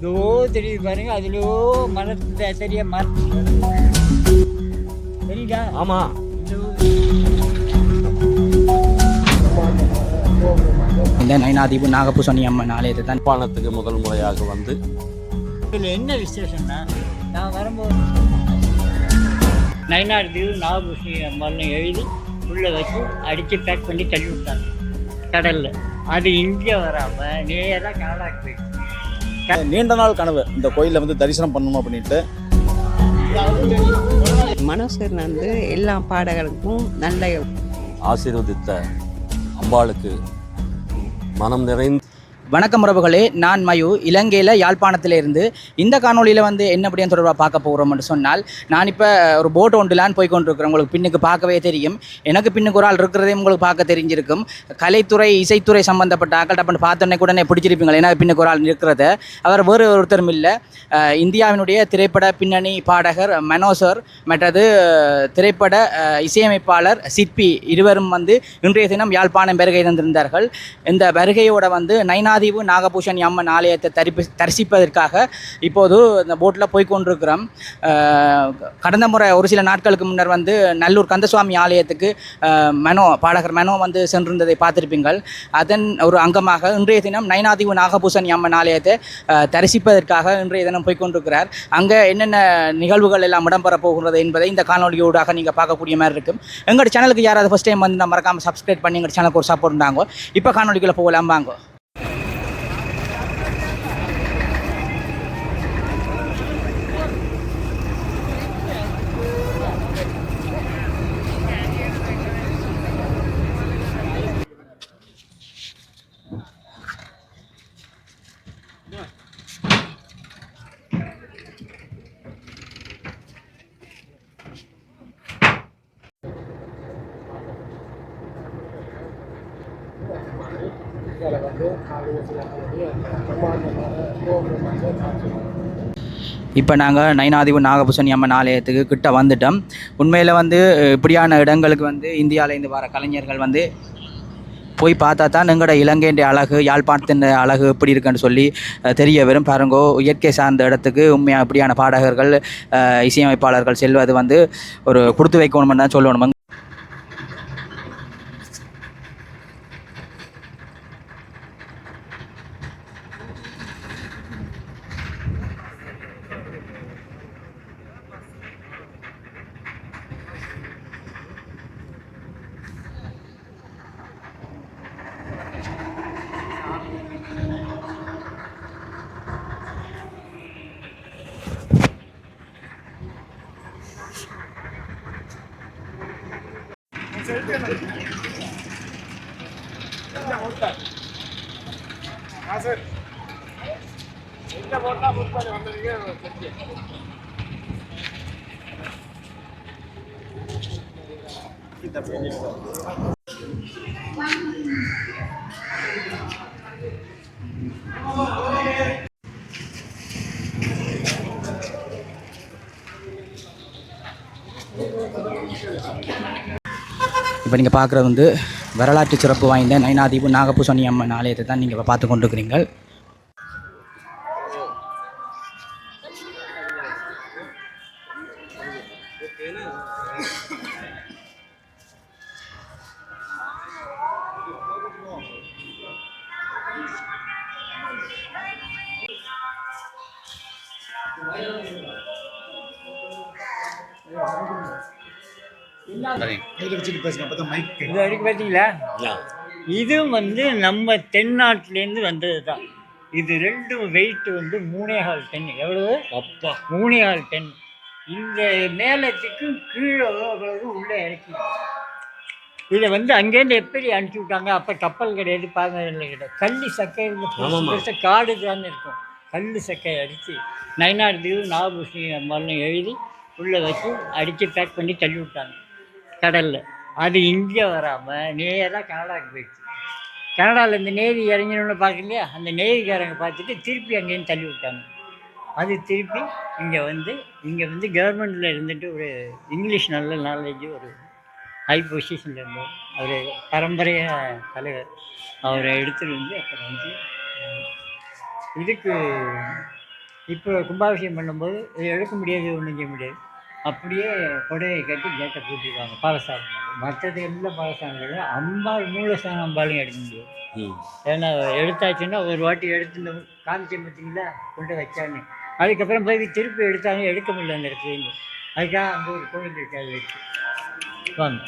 இதோ தெரியுது பாருங்க அதுலயோ மரத்து தெரிய மரம். தெரியுதா? ஆமாம் இதோ. இந்த நயனாதீபு நாகபூசணி அம்மன் ஆலயத்தை தான் யாழ்ப்பாணத்துக்கு முதல் முறையாக வந்து இதில் என்ன விசேஷம்னா நான் வரும்போது நயனார் தீவு நாகபூஷணி அம்மாள்னு எழுதி உள்ளே வச்சு அடித்து பேக் பண்ணி தள்ளி விட்டாங்க. கடலில். அது இங்கே வராமல் நேராக கனடாக்கு போயிடுச்சு. நீண்ட நாள் கனவு இந்த கோயிலில் வந்து தரிசனம் பண்ணணும் அப்படின்ட்டு. மனோசர் வந்து எல்லா பாடகர்களுக்கும் நல்ல ஆசீர்வதித்த அம்பாளுக்கு மனம் நிறைந்த வணக்கம் உறவுகளே நான் மயு. இலங்கையில் யாழ்ப்பாணத்திலிருந்து இந்த காணொளியில் வந்து என்ன அப்படின்னு தொடர்பாக பார்க்க போகிறோம்னு சொன்னால் நான் இப்போ ஒரு போட் ஒன்றுலான்னு போய் கொண்டிருக்கிறேன். உங்களுக்கு பின்னுக்கு பார்க்கவே தெரியும். எனக்கு பின்னுக்கு ஒரு ஆள் இருக்கிறதே உங்களுக்கு பார்க்க தெரிஞ்சிருக்கும். கலைத்துறை இசைத்துறை சம்பந்தப்பட்ட ஆக்கள் டப்புன்னு பார்த்தோன்னே கூட பிடிச்சிருப்பீங்க ஏன்னா பின்னுக்கு ஒரு ஆள் இருக்கிறத அவர் வேறு ஒருத்தரும் இல்லை. இந்தியாவினுடைய திரைப்பட பின்னணி பாடகர் மனோசர் மற்றது திரைப்பட இசையமைப்பாளர் சிற்பி இருவரும் வந்து இன்றைய தினம் யாழ்ப்பாணம் வருகை தந்திருந்தார்கள். இந்த வருகையோட வந்து நைனா நைனாதீவு நாகபூஷணி அம்மன் ஆலயத்தை தரிப்பி தரிசிப்பதற்காக இப்போது இந்த போட்டில் போய் கொண்டிருக்கிறோம் கடந்த முறை ஒரு சில நாட்களுக்கு முன்னர் வந்து நல்லூர் கந்தசுவாமி ஆலயத்துக்கு மெனோ பாடகர் மெனோ வந்து சென்றிருந்ததை பார்த்திருப்பீங்கள். அதன் ஒரு அங்கமாக இன்றைய தினம் நயனாதீவு நாகபூஷணி அம்மன் ஆலயத்தை தரிசிப்பதற்காக இன்றைய தினம் போய் கொண்டிருக்கிறார் அங்கே என்னென்ன நிகழ்வுகள் எல்லாம் இடம்பெற போகிறது என்பதை இந்த காணொலியோடாக நீங்கள் பார்க்கக்கூடிய மாதிரி இருக்கும். எங்களோட சேனலுக்கு யாராவது ஃபஸ்ட் டைம் வந்து மறக்காமல் சப்ஸ்கிரைப் பண்ணி எங்கள் சேனலுக்கு ஒரு சப்போர்ட் இருந்தாங்க இப்போ காணொலிக்குள்ளே போகலாம் வாங்க. இப்போ நாங்கள் நயனாதிபு நாகபூஷன் அம்மன் ஆலயத்துக்கு கிட்ட வந்துட்டோம். உண்மையில் வந்து இப்படியான இடங்களுக்கு வந்து இந்தியாவிலேருந்து வர கலைஞர்கள் வந்து போய் பார்த்தா தான் எங்களோட இலங்கையின் அழகு யாழ்ப்பாணத்தின் அழகு எப்படி இருக்குன்னு சொல்லி தெரிய வரும். பாருங்கோ இயற்கை சார்ந்த இடத்துக்கு உண்மையாக இப்படியான பாடகர்கள் இசையமைப்பாளர்கள் செல்வது வந்து ஒரு கொடுத்து வைக்கணும்னு தான் சொல்லணும். சார் எந்த போட்டா புக் பண்ணி வந்திருக்கீங்க இப்போ நீங்கள் பார்க்குறது வந்து வரலாற்று சிறப்பு வாய்ந்த நயனாதீபு நாகபூசணி அம்மன் ஆலயத்தை தான் நீங்கள் பார்த்து கொண்டிருக்கிறீங்க. கையில் வச்சுட்டு பேசுங்க அப்போ தான் மைக் இது வரைக்கும் பார்த்தீங்களா? இது வந்து நம்ம தென்னாட்டிலேருந்து வந்தது தான் இது ரெண்டும் வெயிட் வந்து மூணே கால் டன். எவ்வளவு? அப்பா. மூணே கால் டன். இந்த மேலத்துக்கு கீழே அவ்வளவு உள்ளே இறக்கி. இதை வந்து அங்கேருந்து எப்படி அனுப்பிச்சி விட்டாங்க? அப்போ கப்பல் கிடையாது பாதை கிடையாது. கல் சக்கை. பெருசாக காடு தான் இருக்கும். கல் சக்கை அடித்து நயனார் தீவு நாகபூஷணி அம்மாள்னு எழுதி உள்ளே வச்சு அடித்து பேக் பண்ணி தள்ளி விட்டாங்க. கடலில். அது இங்கே வராமல் நேராக கனடாவுக்கு போயிடுச்சு. கனடாவில் இந்த நேவி இறங்கினோன்னு பார்க்கலையா? அந்த நேரிக்காரங்க பார்த்துட்டு திருப்பி அங்கேருந்து தள்ளி விட்டாங்க. அது திருப்பி இங்கே வந்து இங்கே வந்து கவர்மெண்ட்டில் இருந்துட்டு ஒரு இங்கிலீஷ் நல்ல நாலேஜ் ஒரு ஹை பொசிஷனில் இருந்தோம் அவர் பரம்பரையாக தலைவர். அவரை எடுத்துகிட்டு வந்து அப்புறம் வந்து இதுக்கு இப்போ கும்பாபிஷேகம் பண்ணும்போது இதை எடுக்க முடியாது ஒன்றும் செய்ய முடியாது. அப்படியே கொடையை கட்டி கேட்டை பூட்டிடுவாங்க பாலஸ்தானம் மற்றது எல்லா பாலஸ்தானங்களும் அம்பாள் மூலஸ்தானம் அம்பாளையும் எடுக்க முடியாது. ம். ஏன்னா எடுத்தாச்சுன்னா ஒரு வாட்டி எடுத்து காமிச்சேன் பார்த்தீங்களா கொண்டு வச்சான்னு அதுக்கப்புறம் போய் திருப்பி எடுத்தாங்க எடுக்க முடியல அந்த இடத்துலேருந்து அதுக்காக அங்கே ஒரு கோவில் இருக்கு அது வச்சு. வாங்க.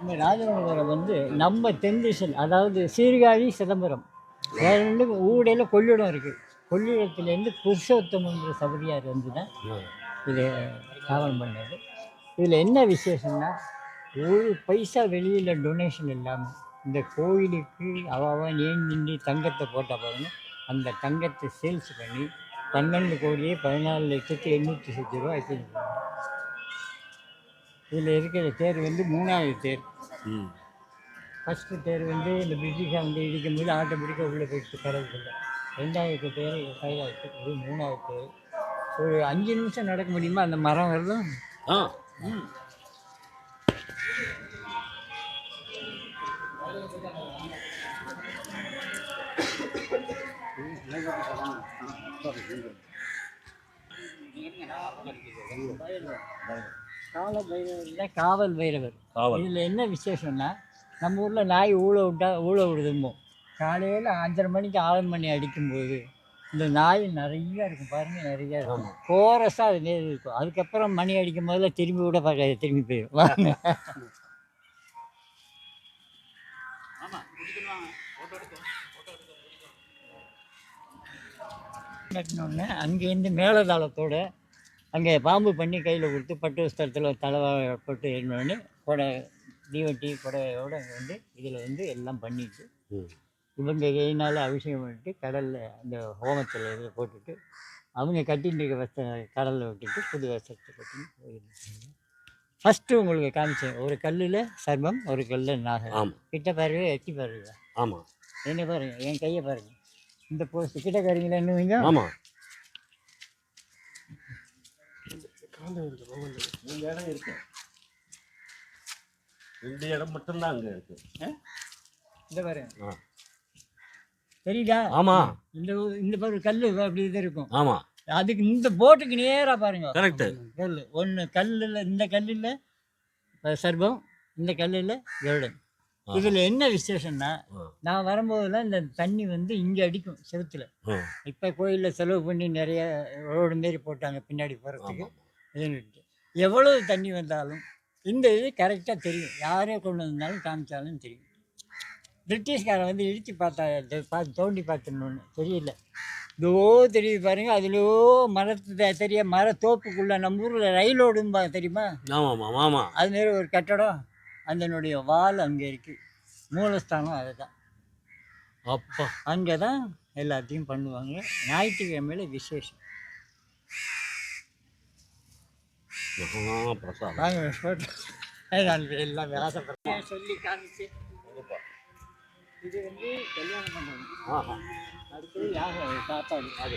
இந்த ராஜமங்கலம் வந்து நம்ம தென் திசையில் அதாவது சீர்காழி சிதம்பரம். வேற ஊடையில் கொள்ளிடம் இருக்குது கொள்ளிடத்துலேருந்து புருஷோத்தமங்கிற சபதியார் வந்து தான். இது ஸ்தாபனம் பண்ணது. இதில் என்ன விசேஷம்னா ஒரு பைசா வெளியில் டொனேஷன் இல்லாமல் இந்த கோயிலுக்கு அவாவா ஏன் தங்கத்தை போட்டால் பாருங்க அந்த தங்கத்தை சேல்ஸ் பண்ணி பன்னெண்டு கோடியே பதினாலு லட்சத்தி எண்ணூற்றி சொச்சு ரூபா வச்சுருக்காங்க இதில் இருக்கிற தேர் வந்து மூணாவது தேர். ம். ஃபஸ்ட்டு தேர் வந்து இந்த பிரிட்டிஷாக வந்து இடிக்கும் போது ஆட்டோமேட்டிக்காக உள்ளே போயிட்டு கடவுக்குள்ள ரெண்டாவது தேர் கைலாச்சு இது மூணாவது தேர் ஒரு அஞ்சு நிமிஷம் நடக்க முடியுமா? அந்த மரம் வரலும் ஆ. காவல் பைரவர் காவல் பைரவர். இதில் என்ன விசேஷம்னா நம்ம ஊரில் நாய் ஊழ விட்டா ஊழ விடுதுமோ காலையில் அஞ்சரை மணிக்கு ஆறு மணி அடிக்கும்போது இந்த நாய் நிறைய இருக்கும் பாருங்க நிறைய இருக்கும். கோரஸாக அது நேர் இருக்கும். அதுக்கப்புறம் மணி அடிக்கும் போதுல திரும்பி கூட பார்க்காது திரும்பி போயிடும் வாங்க கட்டினோடனே அங்கேருந்து மேலதாளத்தோட அங்கே பாம்பு பண்ணி கையில் கொடுத்து பட்டு வஸ்திரத்தில் தலைவா போட்டு ஏறினோடனே கொடை தீவட்டி கொடையோட அங்கே வந்து இதில் வந்து எல்லாம் பண்ணிட்டு இவங்க கையினால் அபிஷேகம் பண்ணிட்டு கடலில் அந்த ஹோமத்தில் இதில் போட்டுட்டு அவங்க கட்டிட்டு இருக்க வஸ்திரம் கடலில் விட்டுட்டு புது வஸ்திரத்தை கட்டின்னு போயிருந்தாங்க. ஃபஸ்ட்டு உங்களுக்கு காமிச்சேன் ஒரு கல்லில் சர்மம் ஒரு கல்லில் நாகம். ஆமாம் கிட்ட பாருங்க எட்டி பாருங்க. ஆமாம் என்ன பாருங்க என் கையை பாருங்க. இந்த போஸ்ட் கிட்ட காரிங்களா இன்னும் ஆமாம் இந்த இடம் மட்டும்தான் அங்கே இருக்கு. இந்த பாருங்க. ஆ. தெரியுதா? ஆமாம் இந்த இந்த பாரு கல் அப்படி இது இருக்கும். ஆமாம் அதுக்கு இந்த போட்டுக்கு நேராக பாருங்க. கரெக்டு கல் ஒன்று கல்லில் இந்த கல்லில் சர்பம் இந்த கல்லில் கருடன் இதில் என்ன விசேஷம்னா. நான் வரும்போதெல்லாம் இந்த தண்ணி வந்து இங்கே அடிக்கும் செவுத்துல. இப்போ கோயிலில் செலவு பண்ணி நிறைய ரோடு மாரி போட்டாங்க பின்னாடி இதுன்னுட்டு எவ்வளவு தண்ணி வந்தாலும் இந்த இது கரெக்டாக தெரியும். யாரே கொண்டு வந்தாலும் காமிச்சாலும் தெரியும். பிரிட்டிஷ்காரன் வந்து இடித்து பார்த்தா பார்த்து தோண்டி பார்த்துன்னு தெரியல. இதோ தெரியுது பாருங்க. அதுலயோ மரத்து தெரிய மர தோப்புக்குள்ளே நம்ம ஊரில் ரயில் ஓடும்பா தெரியுமா? ஆமாம் ஆமாம் அது மாரி ஒரு கட்டடம். அதனுடைய வால் அங்கே இருக்குது மூலஸ்தானம் அதுதான். அப்பா. அங்கே தான் எல்லாத்தையும் பண்ணுவாங்க. ஞாயிற்றுக்கிழமையில விசேஷம். வாங்க எல்லாம் ஆசைப்படுறேன் சொல்லி காமிச்சு? இது வந்து கல்யாணம் பண்ணுவாங்க ஆஹா. அடுத்தது யாகம் சாப்பாடு. அது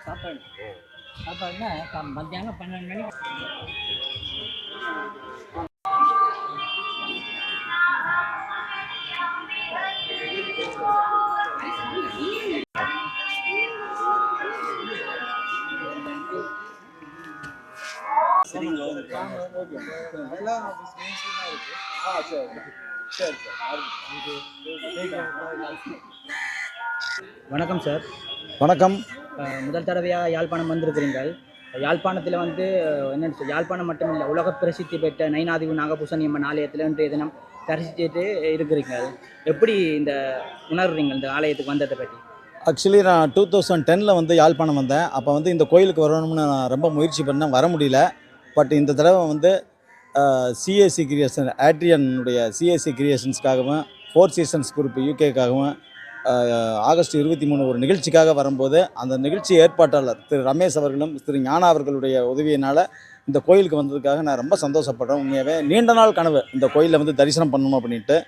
சாப்பாடு. சாப்பாடுனா மத்தியானம் பன்னெண்டு மணிக்கு. வணக்கம் சார். வணக்கம். முதல் தடவையாக யாழ்ப்பாணம் வந்திருக்கிறீர்கள். யாழ்ப்பாணத்தில் வந்து என்னன்னு யாழ்ப்பாணம் மட்டும் இல்லை உலக பிரசித்தி பெற்ற நைனாதிவு நாகபூசணி அம்மன் ஆலயத்தில் இன்றைய தினம் தரிசிச்சுட்டு இருக்கிறீங்க எப்படி இந்த உணர்றீங்க இந்த ஆலயத்துக்கு வந்ததை பற்றி ஆக்சுவலி நான் டூ தௌசண்ட் டெனில் வந்து யாழ்ப்பாணம் வந்தேன். அப்போ வந்து இந்த கோயிலுக்கு வரணும்னு நான் ரொம்ப முயற்சி பண்ணேன். வர முடியல. பட் இந்த தடவை வந்து சிஏசி கிரியேஷன் ஆட்ரியனுடைய சிஎஸ்சி கிரியேஷன்ஸ்க்காகவும் ஃபோர் சீசன்ஸ் குரூப் யூகேக்காகவும் ஆகஸ்ட் இருபத்தி மூணு ஒரு நிகழ்ச்சிக்காக வரும்போது அந்த நிகழ்ச்சி ஏற்பாட்டாளர் திரு ரமேஷ் அவர்களும் திரு ஞானா அவர்களுடைய உதவியினால் இந்த கோயிலுக்கு வந்ததுக்காக நான் ரொம்ப சந்தோஷப்படுறேன். உண்மையாகவே நீண்ட நாள் கனவு இந்த கோயிலில் வந்து தரிசனம் பண்ணணும் அப்படின்ட்டு.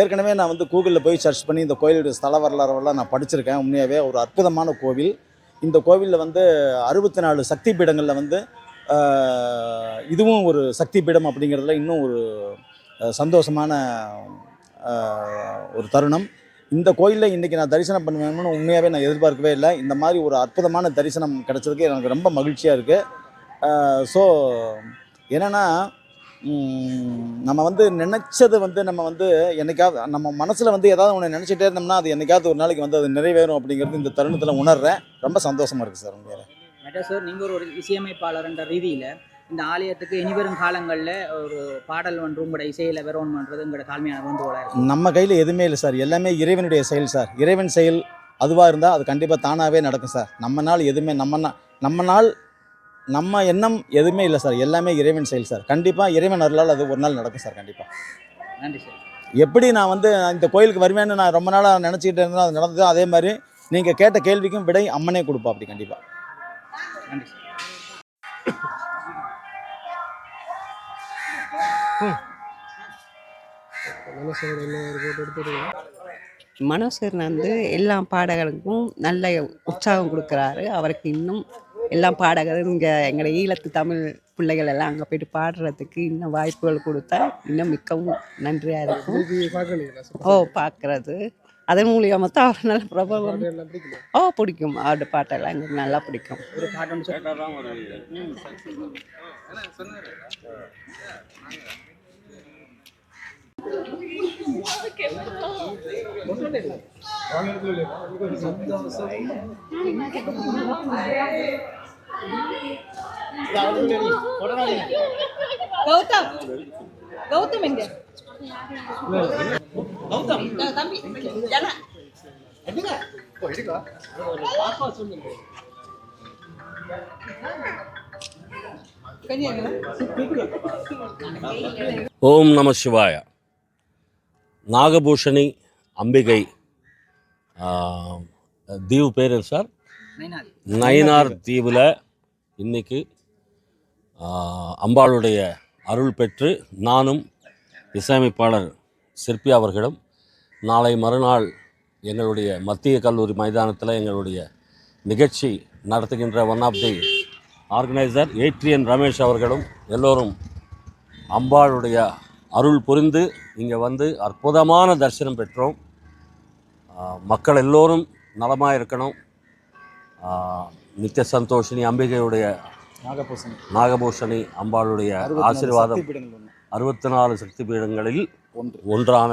ஏற்கனவே நான் வந்து கூகுளில் போய் சர்ச் பண்ணி இந்த கோயிலுடைய ஸ்தல வரலாறுலாம் நான் படிச்சிருக்கேன். உண்மையாகவே ஒரு அற்புதமான கோவில். இந்த கோவிலில் வந்து அறுபத்தி நாலு சக்தி பீடங்களில் வந்து இதுவும் ஒரு சக்தி பீடம் அப்படிங்கிறதுல இன்னும் ஒரு சந்தோஷமான ஒரு தருணம். இந்த கோயிலில் இன்றைக்கி நான் தரிசனம் பண்ணுவேன்னு உண்மையாகவே நான் எதிர்பார்க்கவே இல்லை. இந்த மாதிரி ஒரு அற்புதமான தரிசனம் கிடச்சதுக்கு எனக்கு ரொம்ப மகிழ்ச்சியாக இருக்குது ஸோ என்னென்னா நம்ம வந்து நினச்சது வந்து நம்ம வந்து என்னைக்காவது நம்ம மனசில் வந்து ஏதாவது ஒன்று நினச்சிட்டே இருந்தோம்னா அது என்றைக்காவது ஒரு நாளைக்கு வந்து அது நிறைவேறும் அப்படிங்கிறது இந்த தருணத்தில் உணர்றேன். ரொம்ப சந்தோஷமாக இருக்குது சார் உண்மையில மெட்டா சார் நீங்கள் ஒரு ஒரு இசையமைப்பாளர் என்ற ரீதியில் இந்த ஆலயத்துக்கு இனிவரும் காலங்களில் ஒரு பாடல் ஒன்று உங்களோட இசையில் வெரோன் பண்ணுறது உங்களோட தாழ்மையான வேண்டுகோளாக இருக்கும் நம்ம கையில் எதுவுமே இல்லை சார் எல்லாமே இறைவனுடைய செயல் சார் இறைவன் செயல் அதுவாக இருந்தால் அது கண்டிப்பாக தானாகவே நடக்கும் சார் நம்ம நாள் எதுவுமே நம்ம நம்ம நாள் நம்ம எண்ணம் எதுவுமே இல்லை சார் எல்லாமே இறைவன் செயல் சார் கண்டிப்பாக இறைவன் அருளால் அது ஒரு நாள் நடக்கும் சார் கண்டிப்பாக நன்றி சார் எப்படி நான் வந்து இந்த கோயிலுக்கு வருவேன்னு நான் ரொம்ப நாளாக நினச்சிக்கிட்டு இருந்தேன் அது நடந்தது அதே மாதிரி நீங்கள் கேட்ட கேள்விக்கும் விடை அம்மனே கொடுப்பா அப்படி கண்டிப்பாக நன்றி. சார் மனோசர் வந்து எல்லா பாடகர்களுக்கும் நல்ல உற்சாகம் கொடுக்குறாரு. அவருக்கு இன்னும் எல்லா பாடகரும் இங்கே எங்களை ஈழத்து தமிழ் பிள்ளைகள் எல்லாம் அங்கே போயிட்டு பாடுறதுக்கு இன்னும் வாய்ப்புகள் கொடுத்தா இன்னும் மிக்கவும் நன்றியாக இருக்கும். ஓ பார்க்குறது அதன் மூலியமாக தான் அவர் நல்ல பிரபலம். ஓ பிடிக்கும். அவரோட பாட்டெல்லாம் எங்களுக்கு நல்லா பிடிக்கும். பாட்டு ஒன்று சொல்லி கௌதம். ஓம் நம சிவாய. நாகபூஷணி அம்பிகை. ஆ, தீவு பேர் சார்? நைனார் நயினார் தீவில் இன்னைக்கு ஆ, அம்பாளுடைய அருள் பெற்று நானும் இசையமைப்பாளர் சிற்பி அவர்களிடம் நாளை மறுநாள் எங்களுடைய மத்திய கல்லூரி மைதானத்தில் எங்களுடைய நிகழ்ச்சி நடத்துகின்ற one of the organiser Adrian Ramesh அவர்களும் எல்லோரும் அம்பாளுடைய அருள் புரிந்து இங்கே வந்து அற்புதமான தரிசனம் பெற்றோம். மக்கள் எல்லோரும் நலமாக இருக்கணும். நித்திய சந்தோஷினி அம்பிகையுடைய நாகபூசணி நாகபூஷணி அம்பாளுடைய ஆசீர்வாதம் அறுபத்தி நாலு சக்தி பீடங்களில் ஒன்று. ஒன்றான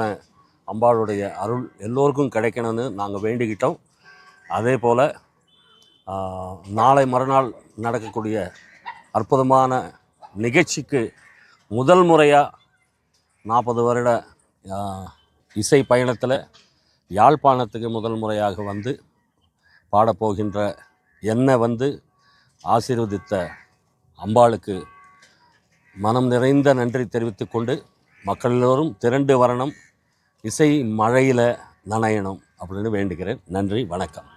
அம்பாளுடைய அருள் எல்லோருக்கும் கிடைக்கணும்னு நாங்கள் வேண்டிக்கிட்டோம். அதே போல் நாளை மறுநாள் நடக்கக்கூடிய அற்புதமான நிகழ்ச்சிக்கு முதல் முறையாக நாற்பது வருட இசை பயணத்தில் யாழ்ப்பாணத்துக்கு முதல் முறையாக வந்து பாடப்போகின்ற என்னை வந்து ஆசீர்வதித்த அம்பாளுக்கு மனம் நிறைந்த நன்றி தெரிவித்துக் கொண்டு மக்கள் எல்லோரும் திரண்டு வரணும் இசை மழையில் நனையணும் அப்படின்னு வேண்டுகிறேன். நன்றி வணக்கம்.